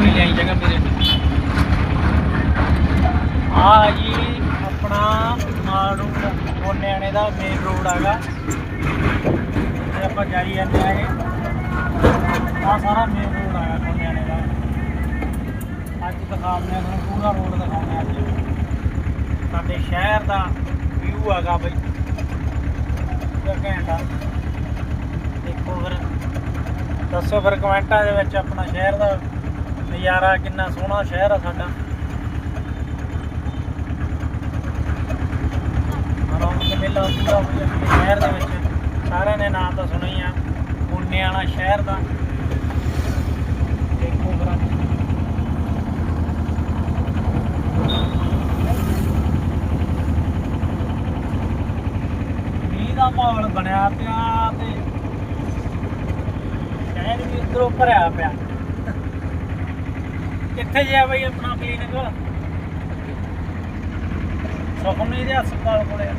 ਨੂੰ ਹੀ ਲਿਆਈ ਜਗ੍ਹਾ ਮੇਰੇ ਆ ਜੀ ਆਪਣਾ ਮਾੜੂ ਮੋਨਿਆਣੇ ਦਾ ਮੇਨ ਰੋਡ ਹੈਗਾ। ਤੇ ਆਪਾਂ ਜਾਈ ਜਾਂਦੇ ਆ ਇਹ। ਆ ਸਾਰਾ ਮੇਨ ਰੋਡ ਹੈਗਾ ਮੋਨਿਆਣੇ ਦਾ। ਅੱਜ ਦਿਖਾਉਂਦੇ ਆ ਤੁਹਾਨੂੰ, ਪੂਰਾ ਰੋਡ ਦਿਖਾਉਂਦੇ ਆ ਅੱਜ। ਸਾਡੇ ਸ਼ਹਿਰ ਦਾ ਵਿਊ ਹੈਗਾ ਬਈ। ਪੂਰਾ ਘੈਂਟ ਦੇਖੋ ਫਿਰ, ਦੱਸੋ ਫਿਰ ਕਮੈਂਟਾਂ ਦੇ ਵਿੱਚ ਆਪਣਾ ਸ਼ਹਿਰ ਦਾ ਨਜ਼ਾਰਾ ਕਿੰਨਾ ਸੋਹਣਾ ਸ਼ਹਿਰ ਆ ਸਾਡਾ। ਰੌਣਕ ਮੇਲਾ ਪੂਰਾ ਹੋ ਜਾਂਦਾ ਸ਼ਹਿਰ ਦੇ ਵਿੱਚ। ਸਾਰਿਆਂ ਨੇ ਨਾਮ ਤਾਂ ਸੁਣਿਆ ਹੀ ਆ ਪੁੰਨੇ ਵਾਲਾ ਸ਼ਹਿਰ ਦਾ। ਦੇਖੋ ਫਿਰ ਦਾ ਮਾਹੌਲ ਬਣਿਆ ਪਿਆ ਤੇ। ਸ਼ਹਿਰ ਵੀ ਉਧਰੋਂ ਭਰਿਆ ਪਿਆ। ਕਿੱਥੇ ਜਿਆ ਬਈ ਆਪਣਾ ਕਲੀਨਿਕ ਸੁਖਮਨੀ ਦੇ ਹਸਪਤਾਲ ਕੋਲੇ।